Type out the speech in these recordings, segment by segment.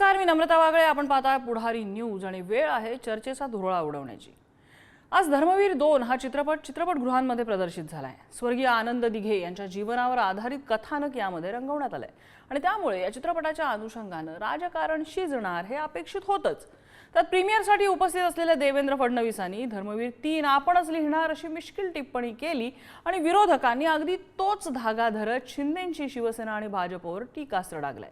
नमस्कार मी नम्रता वागळे. आपण पाहता पुढारी न्यूज आणि वेळ आहे चर्चेचा धुरळा उडवण्याची. आज धर्मवीर दोन हा चित्रपट चित्रपटगृहांमध्ये प्रदर्शित झालाय. स्वर्गीय आनंद दिघे यांच्या जीवनावर आधारित कथानक यामध्ये रंगवण्यात आलंय. आणि त्यामुळे या चित्रपटाच्या अनुषंगानं राजकारण शिजणार हे अपेक्षित होतंच. त्यात प्रीमियरसाठी उपस्थित असलेल्या देवेंद्र फडणवीसांनी धर्मवीर तीन आपणच लिहिणार अशी मिश्किल टिप्पणी केली आणि विरोधकांनी अगदी तोच धागा धरत शिंदेंची शिवसेना आणि भाजपवर टीकास्त्र डागलाय.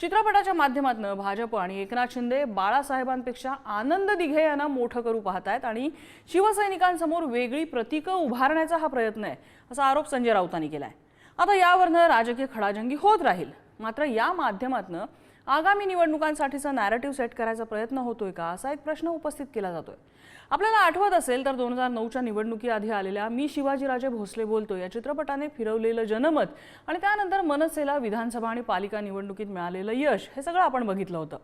चित्रपटाच्या माध्यमातून भाजप आणि एकनाथ शिंदे बाळासाहेबांपेक्षा आनंद दिघे यांना मोठं करू पाहतायत आणि शिवसैनिकांसमोर वेगळी प्रतीकं उभारण्याचा हा प्रयत्न आहे असा आरोप संजय राऊतांनी केला आहे आता यावरनं राजकीय खडाजंगी होत राहील. मात्र या माध्यमातून आगामी निवडणुकांसाठीचा नॅरेटिव्ह सेट करायचा प्रयत्न होतोय का असा एक प्रश्न उपस्थित केला जातोय. आपल्याला आठवत असेल तर दोन हजार नऊच्या निवडणुकीआधी आलेल्या मी शिवाजीराजे भोसले बोलतो या चित्रपटाने फिरवलेलं जनमत आणि त्यानंतर मनसेला विधानसभा आणि पालिका निवडणुकीत मिळालेलं यश हे सगळं आपण बघितलं होतं.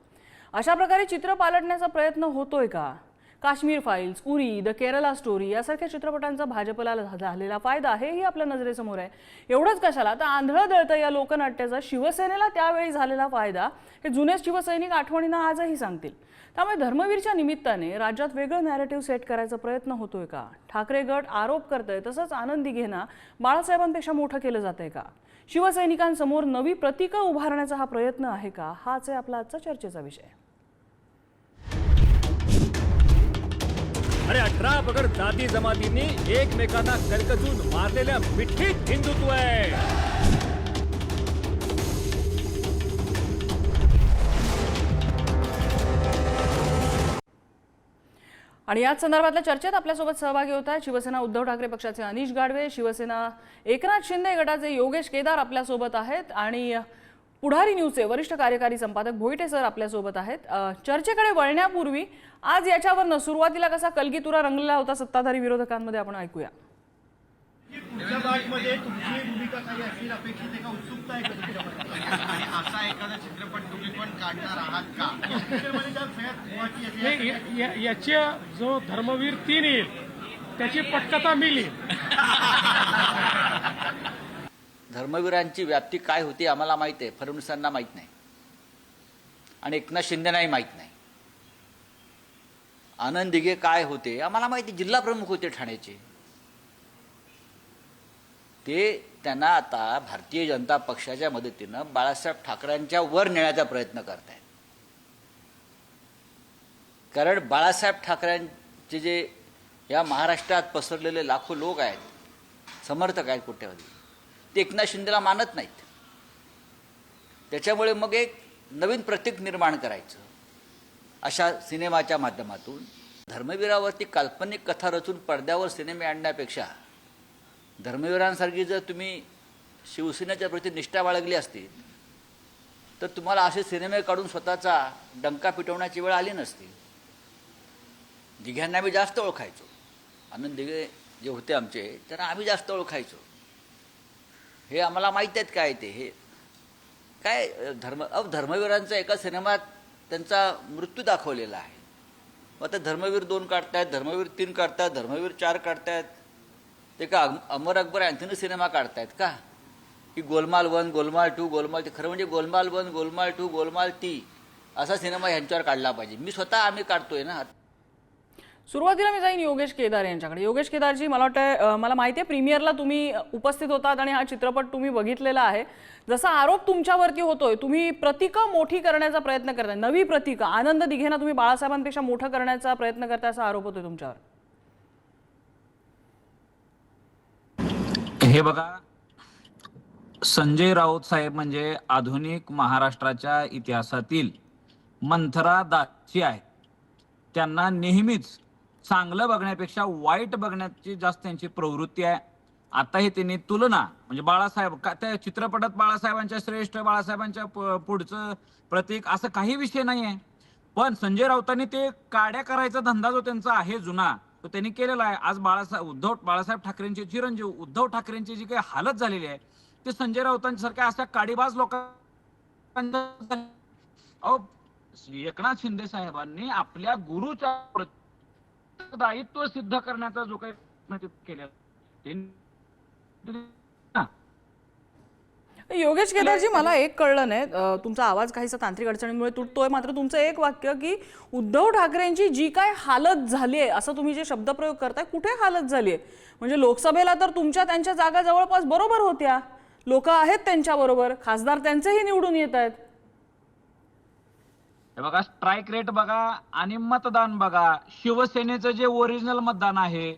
अशा प्रकारे चित्र पालटण्याचा प्रयत्न होतोय का? Kashmir files Uri the Kerala story यासारख्या चित्रपटांचा भाजपला झालेला फायदा हेही आपल्या नजरेसमोर आहे. एवढंच कशाला? तर आंधळं दळतं या लोकनाट्याचा शिवसेनेला त्यावेळी झालेला फायदा हे जुने शिवसैनिक आठवणींना आजही सांगतील. त्यामुळे धर्मवीरच्या निमित्ताने राज्यात वेगळं नॅरेटिव्ह सेट करायचा प्रयत्न होतोय का? ठाकरे गट आरोप करतंय तसंच आनंदी घेना बाळासाहेबांपेक्षा मोठं केलं जातंय का? शिवसैनिकांसमोर नवी प्रतीकं उभारण्याचा हा प्रयत्न आहे का? हाच आहे आपला आजचा चर्चेचा विषय. अरे अठरा पगड जाती जमातींनी एकमेकांना कलकचून मारलेल्या मिठीत हिंदुत्व आहे. आणि याच संदर्भातल्या चर्चेत आपल्यासोबत सहभागी होत आहेत शिवसेना उद्धव ठाकरे पक्षाचे अनिश गाडवे शिवसेना एकनाथ शिंदे गटाचे योगेश केदार आपल्यासोबत आहेत. आणि पुढारी न्यूजचे वरिष्ठ कार्यकारी संपादक भोईटे सर आपल्यासोबत आहेत. चर्चेकडे वळण्यापूर्वी आज याच्यावरनं सुरुवातीला कसा कलगीतुरा रंगलेला होता सत्ताधारी विरोधकांमध्ये आपण ऐकूया. असा एखादा चित्रपट तुम्ही पण काढणार आहात का? याच्या जो धर्मवीर तीन येईल त्याची पटकथा मी लिहीन. धर्मवीरांची व्याप्ती काय होती आम्हाला माहीत आहे. फडणवीसांना माहीत नाही. आणि एकनाथ शिंदेनाही माहीत नाही. आनंद दिघे काय होते आम्हाला माहिती जिल्हा प्रमुख होते ठाण्याचे. ते त्यांना आता भारतीय जनता पक्षाच्या मदतीनं बाळासाहेब ठाकरेंच्या वर नेण्याचा प्रयत्न करत आहेत कारण बाळासाहेब ठाकरेंचे जे या महाराष्ट्रात पसरलेले लाखो लोक आहेत समर्थक आहेत कोट्यावधी. ते एकनाथ शिंदेला मानत नाहीत. त्याच्यामुळे मग एक नवीन प्रतीक निर्माण करायचं. अशा सिनेमाच्या माध्यमातून धर्मवीरावरती काल्पनिक कथा रचून पडद्यावर सिनेमे आणण्यापेक्षा धर्मवीरांसारखी जर तुम्ही शिवसेनेच्या प्रती निष्ठा बाळगली असती तर तुम्हाला असे सिनेमे काढून स्वतःचा डंका पिटवण्याची वेळ आली नसती. दिघ्यांना आम्ही जास्त ओळखायचो. आनंद दिघे जे होते आमचे त्यांना आम्ही जास्त ओळखायचो. हे आम्हाला माहीत आहेत काय ते हे. काय धर्म अव धर्मवीरांचा एका सिनेमात त्यांचा मृत्यू दाखवलेला आहे. मग आता धर्मवीर दोन काढतायत धर्मवीर तीन काढतात धर्मवीर चार काढतायत. ते का अमर अकबर अँथनी सिनेमा काढतायत का? की Golmaal one Golmaal two Golmaal three खरं म्हणजे Golmaal one Golmaal two Golmaal three असा सिनेमा ह्यांच्यावर काढला पाहिजे. मी स्वतः आम्ही काढतोय ना. सुरुवातीला मी जाईन योगेश केदार यांच्याकडे. योगेश केदारजी मला वाटतं मला माहिती आहे प्रीमियरला तुम्ही उपस्थित होतात आणि हा चित्रपट तुम्ही बघितलेला आहे. जसा आरोप तुमच्यावरती होतोय तुम्ही प्रतिकं मोठी करण्याचा प्रयत्न करताय नवी प्रतिकं आनंद दिघेना तुम्ही बाळासाहेबांपेक्षा मोठं करण्याचा प्रयत्न करताय असा आरोप होतोय तुमच्यावर. हे बघा संजय राऊत साहेब म्हणजे आधुनिक महाराष्ट्राच्या इतिहासातील मंथरा दाची आहेत. त्यांना नेहमीच चांगलं बघण्यापेक्षा वाईट बघण्याची जास्त त्यांची प्रवृत्ती आहे. आताही त्यांनी तुलना म्हणजे बाळासाहेब का त्या चित्रपटात बाळासाहेबांच्या श्रेष्ठ बाळासाहेबांच्या पुढचं प्रतीक असं काही विषय नाही आहे पण संजय राऊतांनी ते काड्या करायचा धंदा जो त्यांचा आहे जुना तो त्यांनी केलेला आहे. आज बाळासाहेब उद्धव बाळासाहेब ठाकरेंचे चिरंजीव उद्धव ठाकरेंची जी काही हालत झालेली आहे ते संजय राऊतांसारख्या अशा काडीबाज लोक एकनाथ शिंदे साहेबांनी आपल्या गुरुच्या दायित्व सिद्ध करण्याचा जो काही केलेला योगेश केदारजी मला एक कळलं नाही. तुमचा आवाज काहीसा तांत्रिक अडचणीमुळे तुटतोय. मात्र तुमचं एक वाक्य की उद्धव ठाकरेंची जी काय हालत झाली आहे असं तुम्ही जे शब्दप्रयोग करताय कुठे हालत झाली आहे म्हणजे लोकसभेला तर तुमच्या त्यांच्या जागा जवळपास बरोबर होत्या. लोक आहेत त्यांच्याबरोबर. खासदार त्यांचेही निवडून येत आहेत हे बघा स्ट्राईक रेट बघा आणि मतदान बघा. शिवसेनेचं जे ओरिजिनल मतदान आहे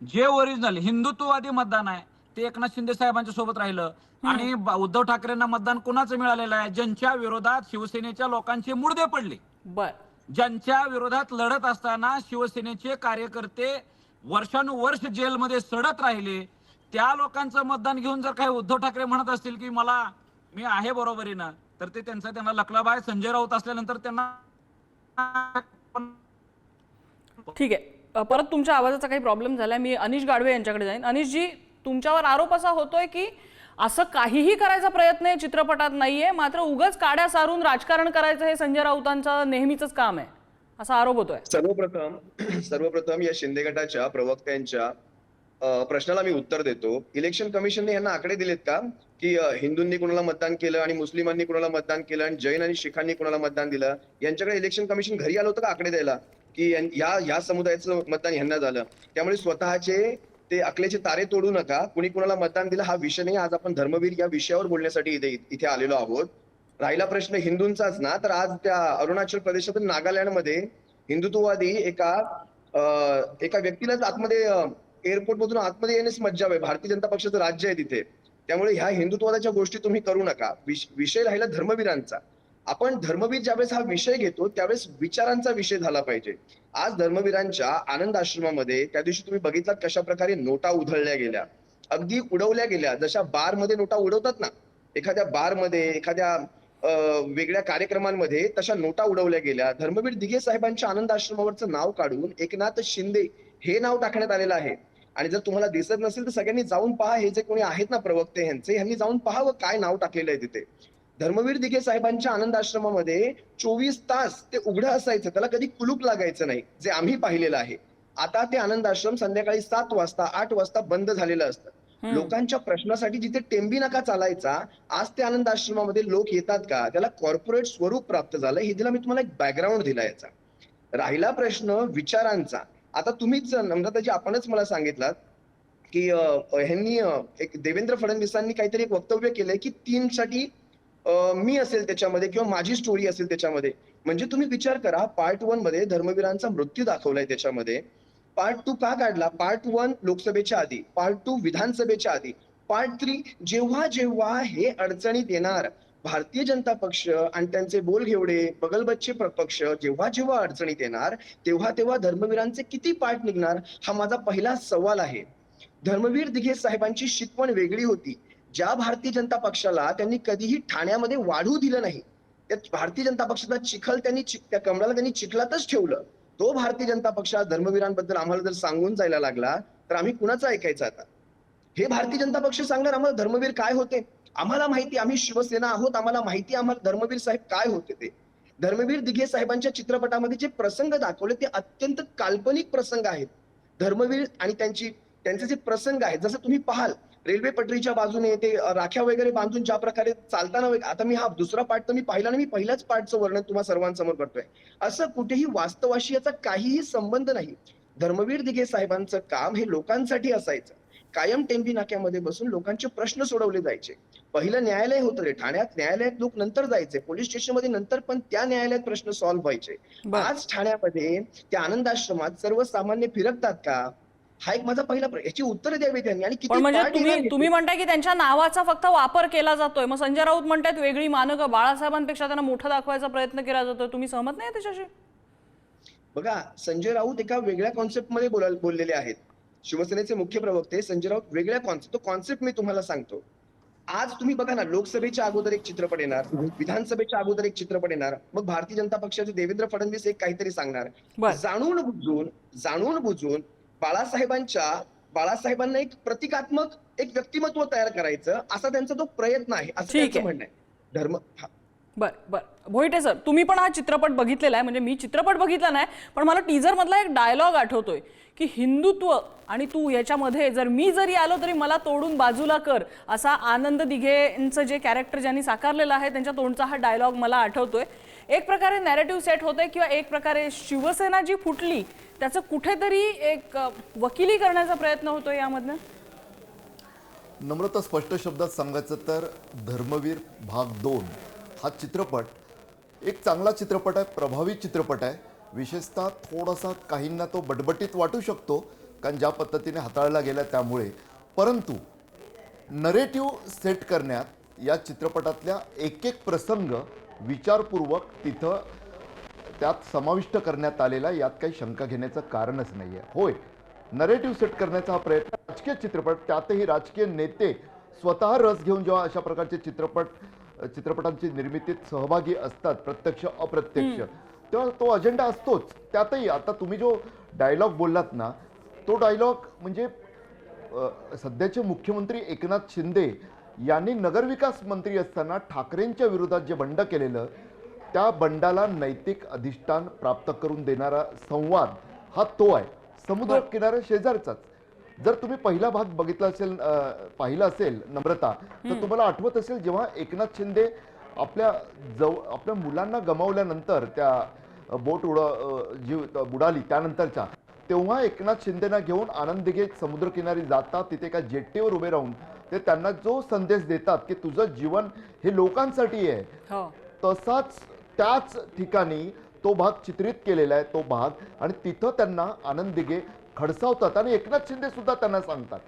जे ओरिजिनल हिंदुत्ववादी मतदान आहे ते एकनाथ शिंदे साहेबांच्या सोबत राहिलं. आणि उद्धव ठाकरेंना मतदान कुणाचं मिळालेलं आहे? ज्यांच्या विरोधात शिवसेनेच्या लोकांचे मुडदे पडले. बर. ज्यांच्या विरोधात लढत असताना शिवसेनेचे कार्यकर्ते वर्षानुवर्ष जेलमध्ये सडत राहिले त्या लोकांचं मतदान घेऊन जर काही उद्धव ठाकरे म्हणत असतील की मला मी आहे बरोबरीनं. तर ते त्यांचा त्यांना लकलाब आहे संजय राऊत असल्यानंतर त्यांना ठीक आहे. परत तुमच्या आवाजाचा काही प्रॉब्लेम झालाय. मी अनिश गाडवे यांच्याकडे जाईन. अनिशजी तुमच्यावर आरोप असा होतोय की असं काहीही करायचा प्रयत्न आहे चित्रपटात नाहीये मात्र उगाच काड्या सारून राजकारण करायचं हे संजय राऊतांचं नेहमीच काम आहे. असा आरोप होतोय. सर्वप्रथम सर्वप्रथम या शिंदे गटाच्या प्रवक्त्यांच्या प्रश्नाला मी उत्तर देतो. इलेक्शन कमिशनने यांना आकडे दिलेत का? की हिंदूंनी कुणाला मतदान केलं आणि मुस्लिमांनी कुणाला मतदान केलं आणि जैन आणि शिखांनी कुणाला मतदान दिलं? यांच्याकडे इलेक्शन कमिशन घरी आलं होतं का आकडे द्यायला? की या या समुदायाचं मतदान यांना झालं. त्यामुळे स्वतःचे ते अकलेचे तारे तोडू नका. कुणी कुणाला मतदान दिलं हा विषय नाही. आज आपण धर्मवीर या विषयावर बोलण्यासाठी इथे इथे आलेलो आहोत. राहिला प्रश्न हिंदूंचाच ना? तर आज त्या अरुणाचल प्रदेशातील नागालँडमध्ये हिंदुत्ववादी एका एका व्यक्तीलाच आतमध्ये एअरपोर्ट मधून आतमध्ये येण्यास मज्जा आहे. भारतीय जनता पक्षाचं राज्य आहे तिथे. त्यामुळे ह्या हिंदुत्वाच्या गोष्टी तुम्ही करू नका. विषय राहिला धर्मवीरांचा. आपण धर्मवीर ज्यावेळेस हा विषय घेतो त्यावेळेस विचारांचा विषय झाला पाहिजे. आज धर्मवीरांच्या आनंद आश्रमामध्ये त्या दिवशी तुम्ही बघितलात कशा प्रकारे नोटा उधळल्या गेल्या. अगदी उडवल्या गेल्या. जशा बारमध्ये नोटा उडवतात ना एखाद्या बारमध्ये एखाद्या वेगळ्या कार्यक्रमांमध्ये तशा नोटा उडवल्या गेल्या. धर्मवीर दिघे साहेबांच्या आनंद आश्रमावरचं नाव काढून एकनाथ शिंदे हे नाव टाकण्यात आलेलं आहे. आणि जर तुम्हाला दिसत नसेल तर सगळ्यांनी जाऊन पहा हे जे कोणी आहेत ना प्रवक्ते यांचे यांनी जाऊन पहावं काय नाव टाकलेलं आहे तिथे. धर्मवीर दिघे साहेबांच्या आनंद आश्रमामध्ये चोवीस तास ते उघडं असायचं त्याला कधी कुलूप लागायचं नाही जे आम्ही पाहिलेलं आहे. आता ते आनंद आश्रम संध्याकाळी सात वाजता आठ वाजता बंद झालेलं असतं. लोकांच्या प्रश्नासाठी जिथे टेंबी नका चालायचा आज ते आनंद आश्रमामध्ये लोक येतात का? त्याला कॉर्पोरेट स्वरूप प्राप्त झालं हे दिला मी तुम्हाला एक बॅकग्राऊंड दिला याचा. राहिला प्रश्न विचारांचा. आता तुम्हीच नम्रताजी आपणच मला सांगितलात की ह्यांनी एक देवेंद्र फडणवीसांनी काहीतरी एक वक्तव्य केलंय की तीन साठी मी असेल त्याच्यामध्ये किंवा माझी स्टोरी असेल त्याच्यामध्ये. म्हणजे तुम्ही विचार करा पार्ट वनमध्ये धर्मवीरांचा मृत्यू दाखवलाय त्याच्यामध्ये. पार्ट टू का काढला? पार्ट वन लोकसभेच्या आधी पार्ट टू विधानसभेच्या आधी. पार्ट थ्री जेव्हा जेव्हा हे अडचणीत येणार भारतीय जनता पक्ष आणि त्यांचे बोलघेवडे बगलबच्चे पक्ष जेव्हा जेव्हा अडचणीत येणार तेव्हा तेव्हा धर्मवीरांचे किती पाठ निघणार हा माझा पहिला सवाल आहे. धर्मवीर दिघे साहेबांची शिकवण वेगळी होती. ज्या भारतीय जनता पक्षाला त्यांनी कधीही ठाण्यामध्ये वाढू दिलं नाही त्या भारतीय जनता पक्षाचा चिखल त्यांनी त्या कमळाला त्यांनी चिखलातच ठेवलं. तो भारतीय जनता पक्ष धर्मवीरांबद्दल आम्हाला जर सांगून जायला लागला तर आम्ही कुणाचं ऐकायचं आता? हे भारतीय जनता पक्ष सांगणार आम्हाला धर्मवीर काय होते? आम्हाला माहिती आम्ही शिवसेना आहोत आम्हाला माहिती आम्हाला धर्मवीर साहेब काय होते ते. धर्मवीर दिघे साहेबांच्या चित्रपटामध्ये जे प्रसंग दाखवले ते अत्यंत काल्पनिक प्रसंग आहेत. धर्मवीर आणि त्यांची त्यांचे जे प्रसंग आहेत जसं तुम्ही पाहाल रेल्वे पटरीच्या बाजूने ते राख्या वगैरे बांधून ज्या प्रकारे चालताना आता मी हा दुसरा पार्ट तर मी पाहिला ना मी पहिल्याच पार्टचं वर्णन तुम्हा सर्वांसमोर करतोय. असं कुठेही वास्तवाशी याचा काहीही संबंध नाही. धर्मवीर दिघे साहेबांचं काम हे लोकांसाठी असायचं. कायम टेंबी नाक्यामध्ये बसून लोकांचे प्रश्न सोडवले जायचे. पहिलं न्यायालय होतं रे. ठाण्यात न्यायालयात लोक नंतर जायचे. पोलीस स्टेशनमध्ये नंतर पण त्या न्यायालयात प्रश्न सॉल्व्ह व्हायचे. आज ठाण्यामध्ये त्या आनंदाश्रमात सर्वसामान्य फिरकतात का? हा एक माझा पहिला प्रश्न याची उत्तर द्यावी त्यांनी. आणि किती म्हणजे तुम्ही? तुम्ही म्हणताय की त्यांच्या नावाचा फक्त वापर केला जातोय. मग संजय राऊत म्हणतायत वेगळी मानकं. बाळासाहेबांपेक्षा त्यांना मोठं दाखवायचा प्रयत्न केला जातोय. तुम्ही सहमत नाही त्याच्याशी? बघा संजय राऊत एका वेगळ्या कॉन्सेप्टमध्ये बोललेले आहेत. शिवसेनेचे मुख्य प्रवक्ते संजय राऊत वेगळ्या कॉन्सेप्ट तो कॉन्सेप्ट मी तुम्हाला सांगतो. आज तुम्ही बघा ना लोकसभेच्या अगोदर एक चित्रपट येणार विधानसभेच्या अगोदर एक चित्रपट येणार मग भारतीय जनता पक्षाचे देवेंद्र फडणवीस एक काहीतरी सांगणार. जाणून बुजून जाणून बुजून बाळासाहेबांच्या बाळासाहेबांना एक प्रतिकात्मक एक व्यक्तिमत्व तयार करायचं असा त्यांचा तो प्रयत्न आहे असं त्यांचं. म्हणणं आहे धर्म हा. बर बर भोईटे सर तुम्ही पण हा चित्रपट बघितलेला आहे म्हणजे मी चित्रपट बघितला नाही पण मला टीजर मधला एक डायलॉग आठवतोय की हिंदुत्व आणि तू याच्यामध्ये जर मी जरी आलो तरी मला तोडून बाजूला कर असा आनंद दिघेंचं जे कॅरेक्टर ज्यांनी साकारलेलं आहे त्यांच्या तोंडचा हा डायलॉग मला आठवतोय. एक प्रकारे नॅरेटिव्ह सेट होते किंवा एक प्रकारे शिवसेना जी फुटली त्याचं कुठेतरी एक वकिली करण्याचा प्रयत्न होतो यामधनं? नम्रता स्पष्ट शब्दात सांगायचं तर धर्मवीर भाग दोन हा चित्रपट एक चांगला चित्रपट आहे प्रभावी चित्रपट आहे. विशेषतः थोडासा काहींना तो बटबटीत वाटू शकतो कारण ज्या पद्धतीने हाताळला गेला त्यामुळे. परंतु नरेटिव्ह सेट करण्यात या चित्रपटातल्या एक एक प्रसंग विचारपूर्वक तिथं त्यात समाविष्ट करण्यात आलेला यात काही शंका घेण्याचं कारणच नाही आहे होय नरेटिव्ह सेट करण्याचा हा प्रयत्न राजकीय चित्रपट त्यातही राजकीय नेते स्वतः रस घेऊन जेव्हा अशा प्रकारचे चित्रपट चित्रपटांची निर्मितीत सहभागी असतात प्रत्यक्ष अप्रत्यक्ष. तेव्हा तो अजेंडा असतोच. त्यातही आता तुम्ही जो डायलॉग बोललात ना तो डायलॉग म्हणजे सध्याचे मुख्यमंत्री एकनाथ शिंदे यांनी नगरविकास मंत्री असताना ठाकरेंच्या विरोधात जे बंड केलेलं त्या बंडाला नैतिक अधिष्ठान प्राप्त करून देणारा संवाद हा तो आहे. समुद्र किनाऱ्या शेजारचाच. जर तुम्ही पहिला भाग बघितला असेल पाहिला असेल नम्रता तर तुम्हाला आठवत असेल जेव्हा एकनाथ शिंदे आपल्या जव आपल्या मुलांना गमावल्यानंतर त्या बोट उड जीव बुडाली त्यानंतरच्या तेव्हा एकनाथ शिंदेना घेऊन आनंद दिघे समुद्रकिनारी जातात तिथे एका जेट्टीवर उभे राहून ते त्यांना जो संदेश देतात की तुझं जीवन हे लोकांसाठी आहे हो. तसाच त्याच ठिकाणी तो भाग चित्रित केलेला आहे तो भाग आणि तिथं त्यांना आनंद दिघे खडसावतात. आणि एकनाथ शिंदे सुद्धा त्यांना सांगतात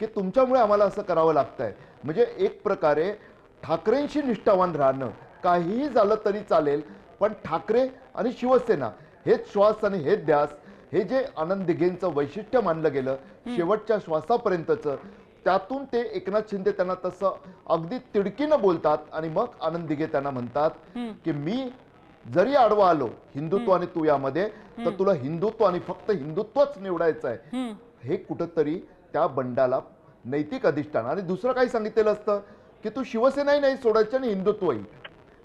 की तुमच्यामुळे आम्हाला असं करावं लागतंय. म्हणजे एक प्रकारे ठाकरेंशी निष्ठावान राहणं काहीही झालं तरी चालेल पण ठाकरे आणि शिवसेना हेच श्वास आणि हेच ध्यास हे जे आनंद दिघेंचं वैशिष्ट्य मानलं गेलं शेवटच्या श्वासापर्यंतचं त्यातून ते एकनाथ शिंदे त्यांना तसं अगदी तिडकीनं बोलतात आणि मग आनंद दिघे त्यांना म्हणतात की मी जरी आडवा आलो हिंदुत्व आणि तू यामध्ये तर तुला हिंदुत्व आणि फक्त हिंदुत्वच निवडायचं आहे. हे कुठंतरी त्या बंडाला नैतिक अधिष्ठान आणि दुसरं काही सांगितलेलं असतं. की तू शिवसेनाही नाही सोडायची आणि हिंदुत्वही.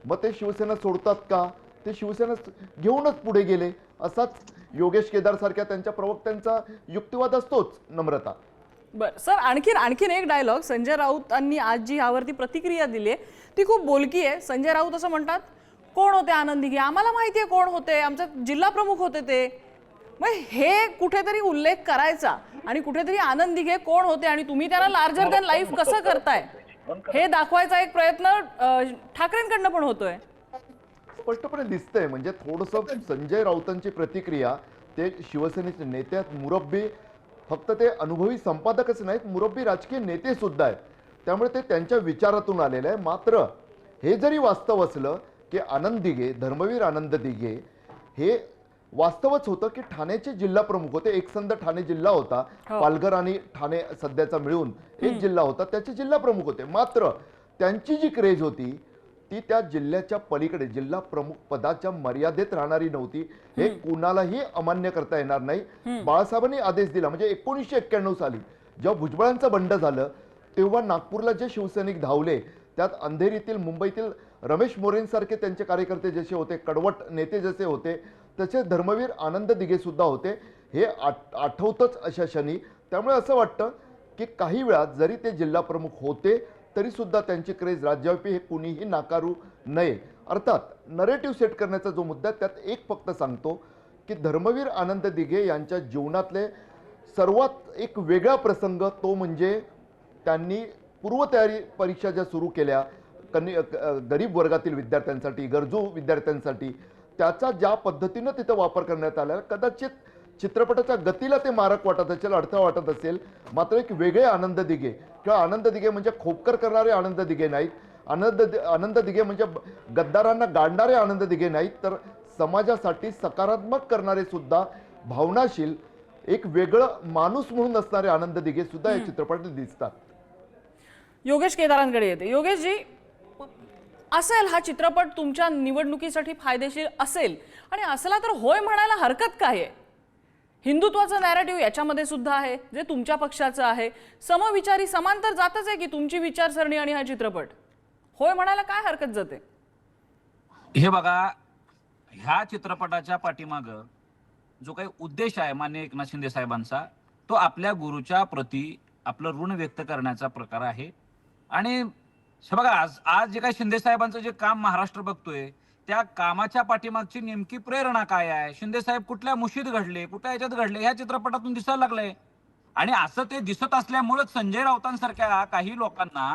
मग ते शिवसेना सोडतात का? ते शिवसेना घेऊनच पुढे गेले. असाच योगेश केदार सारख्या त्यांच्या प्रवक्त्यांचा युक्तिवाद असतोच नम्रता. बर सर आणखीन आणखीन एक डायलॉग संजय राऊतांनी आज जी यावरती प्रतिक्रिया दिली आहे. ती खूप बोलकी आहे. संजय राऊत असं म्हणतात कोण होते आनंदी घे? आम्हाला माहिती आहे कोण होते. आमचे जिल्हा प्रमुख होते ते. मग हे कुठेतरी उल्लेख करायचा आणि कुठेतरी आनंदी घे कोण होते आणि तुम्ही त्याला लार्जर दॅन लाईफ कसं करताय? हे दाखवायचा एक प्रयत्न ठाकरेंकडनं पण होतोय. स्पष्टपणे दिसतंय म्हणजे थोडंसं संजय राऊतांची प्रतिक्रिया ते शिवसेनेचे नेते आहेत मुरब्बी फक्त ते अनुभवी संपादकच नाहीत मुरब्बी राजकीय नेते सुद्धा आहेत. त्यामुळे ते त्यांच्या विचारातून आलेलं आहे मात्र हे जरी वास्तव असलं की आनंद दिघे धर्मवीर आनंद दिघे हे वास्तवच होतं की ठाण्याचे जिल्हा प्रमुख होते. एकसंध ठाणे जिल्हा होता. पालघर आणि ठाणे सध्याचा मिळून एक जिल्हा होता. त्याचे जिल्हा प्रमुख होते. मात्र त्यांची जी क्रेज होती ती त्या जिल्ह्याच्या पलीकडे जिल्हा प्रमुख पदाच्या मर्यादेत राहणारी नव्हती. हे कुणालाही अमान्य करता येणार नाही. बाळासाहेबांनी आदेश दिला. म्हणजे एकोणीसशे एक्क्याण्णव साली जेव्हा भुजबळांचं बंड झालं तेव्हा नागपूरला जे शिवसैनिक धावले त्यात अंधेरीतील मुंबईतील रमेश मोरेंसारखे त्यांचे कार्यकर्ते जसे होते कडवट नेते जसे होते तसे धर्मवीर आनंद दिघेसुद्धा होते. हे आठ आठवतंच अशा क्षणी. त्यामुळे असं वाटतं की काही वेळात जरी ते जिल्हा प्रमुख होते तरीसुद्धा त्यांची क्रेज राज्यव्यापी हे कुणीही नाकारू नये. अर्थात नरेटिव्ह सेट करण्याचा जो मुद्दा त्यात एक फक्त सांगतो की धर्मवीर आनंद दिघे यांच्या जीवनातले सर्वात एक वेगळा प्रसंग तो म्हणजे त्यांनी पूर्वतयारी परीक्षा ज्या सुरू केल्या कन्या गरीब वर्गातील विद्यार्थ्यांसाठी गरजू विद्यार्थ्यांसाठी त्याचा ज्या पद्धतीनं तिथं वापर करण्यात आला कदाचित चित्रपटाच्या गतीला ते मारक वाटत असेल अडथळा वाटत असेल मात्र एक वेगळे आनंद दिघे. किंवा आनंद दिघे म्हणजे खोपकर करणारे आनंद दिघे नाहीत. आनंद आनंद दिघे म्हणजे गद्दारांना गाडणारे आनंद दिघे नाहीत तर समाजासाठी सकारात्मक करणारे सुद्धा भावनाशील एक वेगळं माणूस म्हणून असणारे आनंद दिघे सुद्धा या चित्रपटात दिसतात. योगेश केदारांकडे येते. योगेशजी असेल हा चित्रपट तुमच्या निवडणुकीसाठी फायदेशीर असेल. आणि असला तर होय म्हणायला हरकत काय आहे? हिंदुत्वाचं नॅरेटिव्ह याच्यामध्ये सुद्धा आहे जे तुमच्या पक्षाचं आहे. समविचारी समांतर जातच आहे की तुमची विचारसरणी आणि हा चित्रपट. होय म्हणायला काय हरकत जाते? हे बघा ह्या चित्रपटाच्या पाठीमाग जो काही उद्देश आहे मान्य एकनाथ शिंदे साहेबांचा तो आपल्या गुरुच्या प्रती आपलं ऋण व्यक्त करण्याचा प्रकार आहे. आणि हे बघा आज आज जे काही शिंदे साहेबांचं जे काम महाराष्ट्र बघतोय त्या कामाच्या पाठीमागची नेमकी प्रेरणा काय आहे? शिंदे साहेब कुठल्या मुशीत घडले कुठल्या याच्यात घडले ह्या चित्रपटातून दिसायला लागलंय आणि असं ते दिसत असल्यामुळेच संजय राऊतांसारख्या काही लोकांना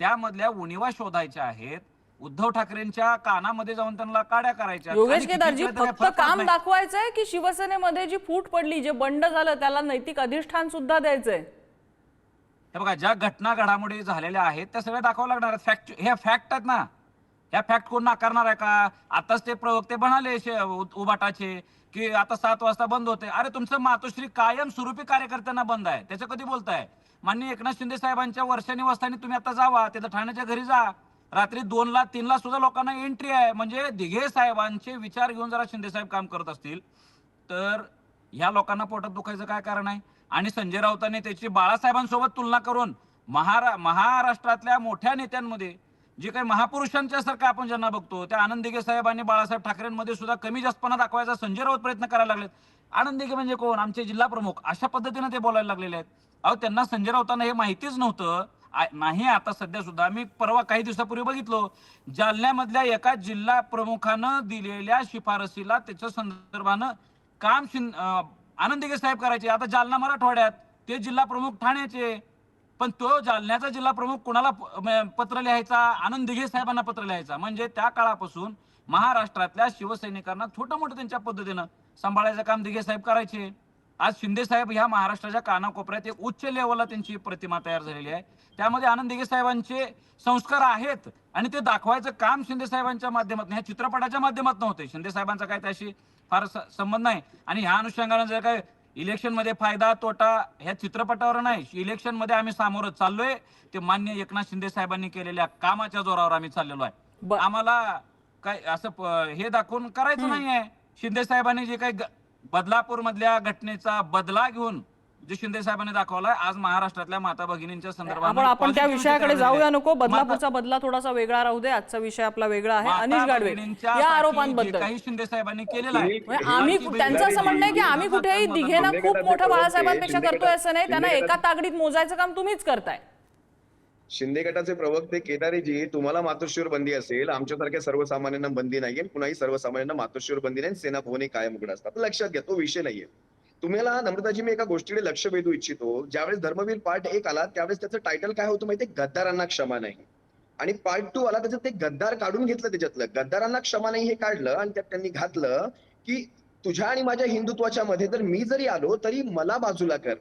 त्यामधल्या उणिवा शोधायच्या आहेत. उद्धव ठाकरेंच्या कानामध्ये जाऊन त्यांना काड्या करायच्या योगेश केदारजी फक्त काम. दाखवायचंय की शिवसेनेमध्ये जी फूट पडली जे बंड झालं त्याला नैतिक अधिष्ठान सुद्धा द्यायचंय? हे बघा ज्या घटना घडामोडी झालेल्या आहेत त्या सगळ्या दाखवावं लागणार आहेत. फॅक्ट ह्या फॅक्ट आहेत ना. ह्या फॅक्ट कोण नाकारणार आहे का? आताच ते प्रवक्ते म्हणाले शे- उबाटाचे की आता सात वाजता बंद होते अरे तुमचं मातोश्री कायम स्वरूपी कार्यकर्त्यांना बंद आहे. त्याचं कधी बोलताय? माननीय एकनाथ शिंदे साहेबांच्या वर्षानिवासस्थानी तुम्ही आता जावा तिथं ठाण्याच्या घरी जा. रात्री दोनला तीनला सुद्धा लोकांना एंट्री आहे. म्हणजे दिघे साहेबांचे विचार घेऊन जरा शिंदे साहेब काम करत असतील तर ह्या लोकांना पोटात दुखायचं काय कारण आहे? आणि संजय राऊतांनी त्याची बाळासाहेबांसोबत तुलना करून महारा महाराष्ट्रातल्या मोठ्या नेत्यांमध्ये जे काही महापुरुषांच्या सारखं आपण ज्यांना बघतो त्या आनंद दिघे साहेब आणि बाळासाहेब ठाकरेंमध्ये सुद्धा कमी जास्तपणा दाखवायचा संजय राऊत प्रयत्न करायला लागलेत. आनंद दिघे म्हणजे कोण? आमचे जिल्हा प्रमुख. अशा पद्धतीने ते बोलायला लागलेले आहेत. अहो त्यांना संजय राऊतांना हे माहितीच नव्हतं. नाही आता सध्या सुद्धा मी परवा काही दिवसापूर्वी बघितलो. जालन्यामधल्या एका जिल्हा प्रमुखानं दिलेल्या शिफारसीला त्याच्या संदर्भानं काम शिन आनंद साहेब करायचे. आता जालना मराठवाड्यात ते जिल्हा प्रमुख ठाण्याचे. पण तो जालन्याचा जिल्हा प्रमुख कुणाला प- पत्र लिहायचा? आनंद दिघे साहेबांना पत्र लिहायचा. म्हणजे त्या काळापासून महाराष्ट्रातल्या शिवसैनिकांना छोटं मोठं त्यांच्या पद्धतीनं सांभाळायचं काम दिघे साहेब करायचे. आज शिंदे साहेब ह्या महाराष्ट्राच्या कानाकोपऱ्यात एक उच्च लेवलला त्यांची प्रतिमा तयार झालेली आहे. त्यामध्ये आनंद दिघे साहेबांचे संस्कार आहेत आणि ते दाखवायचं काम शिंदे साहेबांच्या माध्यमातून ह्या चित्रपटाच्या माध्यमातून होते शिंदे साहेबांचा काय त्याशी फार संबंध नाही. आणि ह्या अनुषंगानं जर काय इलेक्शनमध्ये फायदा तोटा ह्या चित्रपटावर नाही इलेक्शनमध्ये आम्ही सामोरं चाललोय. ते मान्य एकनाथ शिंदे साहेबांनी केलेल्या कामाच्या जोरावर आम्ही चाललेलो आहे. आम्हाला काय असं हे दाखवून करायचं नाहीये. शिंदे साहेबांनी जे काही बदलापूर मधल्या घटनेचा बदला घेऊन जे शिंदे साहेबांनी दाखवलाय आज महाराष्ट्रातल्या माता भगिनींच्या संदर्भात आपण आपण त्या विषयाकडे जाऊया नको बदलापूरचा बदला थोडासा वेगळा राहू दे आजचा विषय आपला वेगळा आहे. अनिश गाडवे या आरोपांबद्दल. काही शिंदे साहेबांनी केलेलं आहे. म्हणजे आम्ही त्यांचं असं म्हणणं आहे की आम्ही कुठेही दिघेना खूप मोठं बाळासाहेबांपेक्षा करतोय असं नाही. त्यांना एका तागडीत मोजायचं काम तुम्हीच करताय. शिंदे गटाचे प्रवक्ते केदारीजी तुम्हाला मातोश्रीवर बंदी असेल आमच्यासारख्या सर्वसामान्यांना बंदी नाहीये कुणाही सर्वसामान्यांना मातोश्रीवर बंदी नाही सेना भवनी कायम उघड असतात. लक्षात घ्या तो विषय नाहीये. तुम्हाला नम्रताजी मी एका गोष्टीकडे लक्ष वेधू इच्छितो. ज्यावेळेस धर्मवीर पार्ट एक आला त्यावेळेस त्याचं टायटल काय होतं माहिती गद्दारांना क्षमा नाही. आणि पार्ट टू आला त्याचं ते गद्दार काढून घेतलं त्याच्यातलं. गद्दारांना क्षमा नाही हे काढलं आणि त्यात त्यांनी घातलं की तुझ्या आणि माझ्या हिंदुत्वाच्या मध्ये जर मी जरी आलो तरी मला बाजूला कर.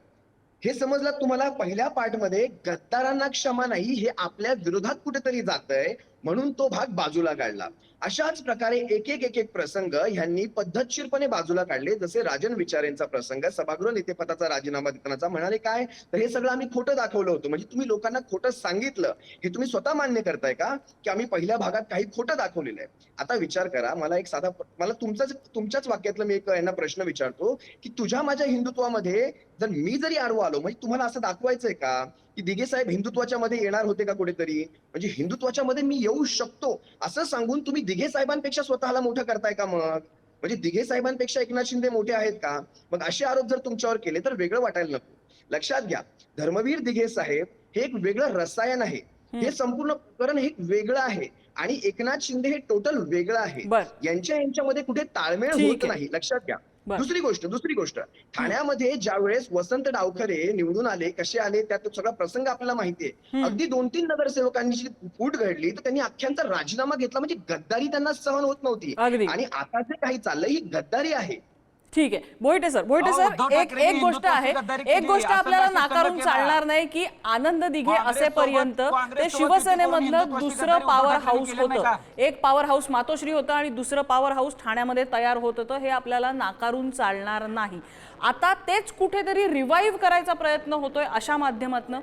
हे समजलं तुम्हाला पहिल्या पार्टमध्ये गद्दारांना क्षमा नाही हे आपल्या विरोधात कुठेतरी जातंय. म्हणून तो भाग बाजूला काढला. अशाच प्रकारे एक एक एक एक प्रसंग ह्यांनी पद्धतशीरपणे बाजूला काढले. जसे राजन विचारेंचा प्रसंग सभागृह नेतेपदाचा राजीनामा देतानाचा म्हणाले काय? तर हे सगळं आम्ही खोटं दाखवलं होतं. म्हणजे तुम्ही लोकांना खोटं सांगितलं. हे तुम्ही स्वतः मान्य करताय का? की आम्ही पहिल्या भागात काही खोटं दाखवलेलं आहे. आता विचार करा. मला एक साधा मला तुमचाच तुमच्याच वाक्यातलं मी एक यांना प्रश्न विचारतो की तुझ्या माझ्या हिंदुत्वामध्ये जर मी जरी आडवा आलो म्हणजे तुम्हाला असं दाखवायचंय का? की दिघे साहेब हिंदुत्वाच्या मध्ये येणार होते का कुठेतरी म्हणजे हिंदुत्वाच्या मध्ये मी येऊ शकतो. असं सांगून तुम्ही दिघे साहेबांपेक्षा स्वतःला मोठं करताय का मग? म्हणजे दिघे साहेबांपेक्षा एकनाथ शिंदे मोठे आहेत का? मग असे आरोप जर तुमच्यावर केले तर वेगळं वाटायला नको. लक्षात घ्या धर्मवीर दिघे साहेब हे एक वेगळं रसायन आहे. हे संपूर्ण प्रकरण हे वेगळं आहे. आणि एकनाथ शिंदे हे टोटल वेगळं आहे. यांच्या यांच्यामध्ये कुठे ताळमेळ होत. नाही. लक्षात घ्या. दुसरी गोष्ट दुसरी गोष्ट. ठाण्यामध्ये ज्या वेळेस वसंत डावखरे निवडून आले कसे आले त्यात सगळा प्रसंग आपल्याला माहितीये. अगदी दोन तीन नगरसेवकांनी जी फूट घडली तर त्यांनी अख्ख्यांचा राजीनामा घेतला म्हणजे गद्दारी त्यांना सहन होत नव्हती. आणि आता जे काही चाललंय ही गद्दारी आहे. ठीक आहे. बोईटे सर बोईटे सर एक एक गोष्ट आहे. एक गोष्ट आपल्याला नाकारून. चालणार नाही की आनंद दिघे असेपर्यंत ते शिवसेनेमधलं दुसरं पॉवर हाऊस होतं. एक पॉवर हाऊस मातोश्री होतं आणि दुसरं पॉवर हाऊस ठाण्यामध्ये तयार होत होतं. हे आपल्याला नाकारून चालणार नाही. आता तेच कुठेतरी रिवाईव्ह करायचा प्रयत्न होतोय अशा माध्यमातनं.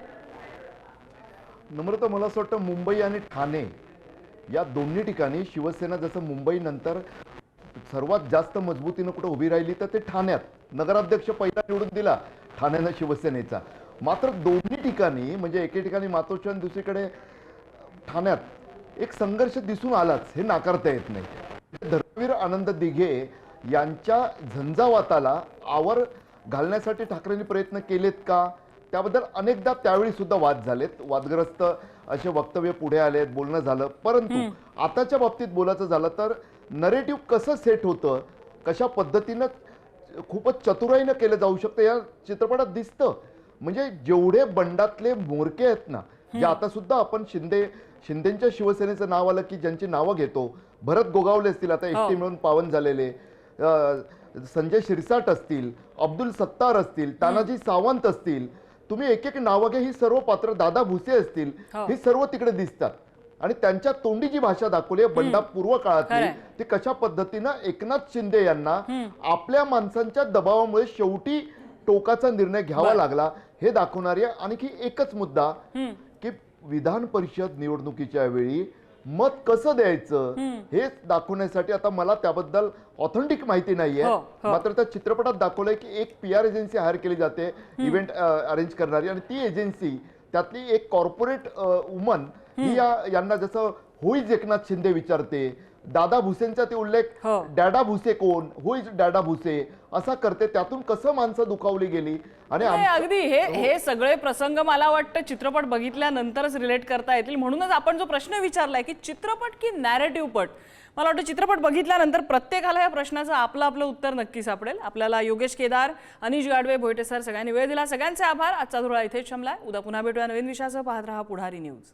नम्रता मला असं वाटतं मुंबई आणि ठाणे या दोन्ही ठिकाणी शिवसेना जसं मुंबईनंतर सर्वात जास्त मजबूतीनं कुठं उभी राहिली तर ते ठाण्यात. नगराध्यक्ष पहिला निवडून दिला ठाण्यानं शिवसेनेचा. मात्र दोन्ही ठिकाणी म्हणजे एके ठिकाणी मातोश्री आणि दुसरीकडे ठाण्यात एक संघर्ष दिसून आलाच हे नाकारता येत नाही. धर्मवीर आनंद दिघे यांच्या झंझावाताला आवर घालण्यासाठी ठाकरेंनी प्रयत्न केलेत का? त्याबद्दल अनेकदा त्यावेळी सुद्धा वाद झालेत. वादग्रस्त असे वक्तव्य पुढे आलेत बोलणं झालं. परंतु आताच्या बाबतीत बोलायचं झालं तर नरेटिव्ह कसं सेट होतं कशा पद्धतीनं खूपच चतुराईनं केलं जाऊ शकतं या चित्रपटात दिसतं. म्हणजे जेवढे बंडातले मोरके आहेत ना जे आता सुद्धा आपण शिंदे शिंदेच्या शिवसेनेचं नाव आलं की ज्यांची नावं घेतो भरत गोगावले असतील आता एकटी मिळून पावन झालेले संजय शिरसाट असतील अब्दुल सत्तार असतील तानाजी सावंत असतील तुम्ही एक एक नावं घ्या ही सर्व पात्र दादा भुसे असतील हो. ही सर्व तिकडे दिसतात. आणि त्यांच्या तोंडी जी भाषा दाखवली आहे बंडा पूर्व काळातली. ती कशा पद्धतीनं एकनाथ शिंदे यांना आपल्या माणसांच्या दबावामुळे शेवटी टोकाचा निर्णय घ्यावा लागला हे दाखवणारी. आणखी एकच मुद्दा की विधान परिषद निवडणुकीच्या वेळी मत कसं द्यायचं हे दाखवण्यासाठी आता मला त्याबद्दल ऑथेंटिक माहिती नाहीये हो, हो. मात्र त्या चित्रपटात दाखवलंय की एक पी आर एजन्सी हायर केली जाते इव्हेंट अरेंज करणारी आणि ती एजन्सी त्यातली एक कॉर्पोरेट वुमन ही या- यांना जसं होईज एकनाथ शिंदे विचारते दादा भुसेंचा ते उल्लेख हो. डॅडा भुसे कोण होईज डॅडा भुसे असा करते त्यातून कसं माणसं दुखावली गेली? आणि अगदी हे हे. सगळे प्रसंग मला वाटतं चित्रपट बघितल्यानंतरच रिलेट करता येतील. म्हणूनच आपण जो प्रश्न विचारलाय की चित्रपट की नॅरेटिव्ह पट? मला वाटतं चित्रपट बघितल्यानंतर प्रत्येकाला या प्रश्नाचं आपलं आपलं उत्तर नक्की सापडेल. आपल्याला योगेश केदार अनिश गाडवे भोयटे सर सगळ्यांनी वेळ दिला. सगळ्यांचे आभार. आजचा धुळा इथेच शमलाय उद्या पुन्हा भेटूया नवीन विषयासह. पाहत रहा पुढारी न्यूज.